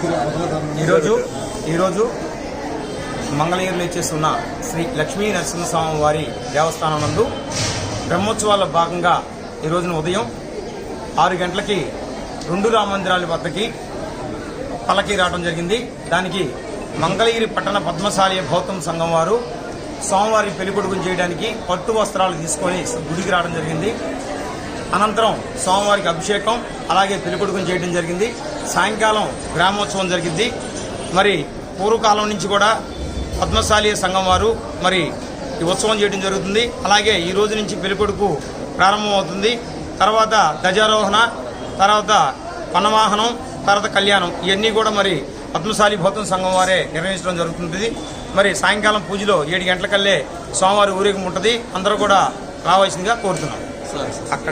ఈరోజు ఈరోజు మంగళగిరిలో ఇచ్చేస్తున్న శ్రీ లక్ష్మీ నరసింహస్వామి వారి దేవస్థానం నందు బ్రహ్మోత్సవాల భాగంగా ఈరోజున ఉదయం ఆరు గంటలకి రెండు రామందిరాల వద్దకి పల్లకి రావడం జరిగింది. దానికి మంగళగిరి పట్టణ పద్మశాలి భౌతం సంఘం వారు స్వామివారి పెళ్ళికొడుకులు చేయడానికి పట్టు వస్త్రాలు తీసుకొని గుడికి రావడం జరిగింది. అనంతరం స్వామివారికి అభిషేకం అలాగే పెళ్ళికొడుకుని చేయడం జరిగింది. సాయంకాలం గ్రామోత్సవం జరిగింది. మరి పూర్వకాలం నుంచి కూడా పద్మశాలి సంఘం వారు మరి ఈ ఉత్సవం చేయడం జరుగుతుంది. అలాగే ఈ రోజు నుంచి పెళ్ళికొడుకు ప్రారంభమవుతుంది. తర్వాత ధ్వజారోహణ తర్వాత పన్నవాహనం తర్వాత కళ్యాణం ఇవన్నీ కూడా మరి పద్మశాలి భౌతం సంఘం వారే నిర్వహించడం జరుగుతుంది. మరి సాయంకాలం పూజలో ఏడు గంటలకల్లే స్వామివారి ఊరేగింపు ఉంటుంది. అందరూ కూడా రావాల్సిందిగా కోరుతున్నాం. అక్కడ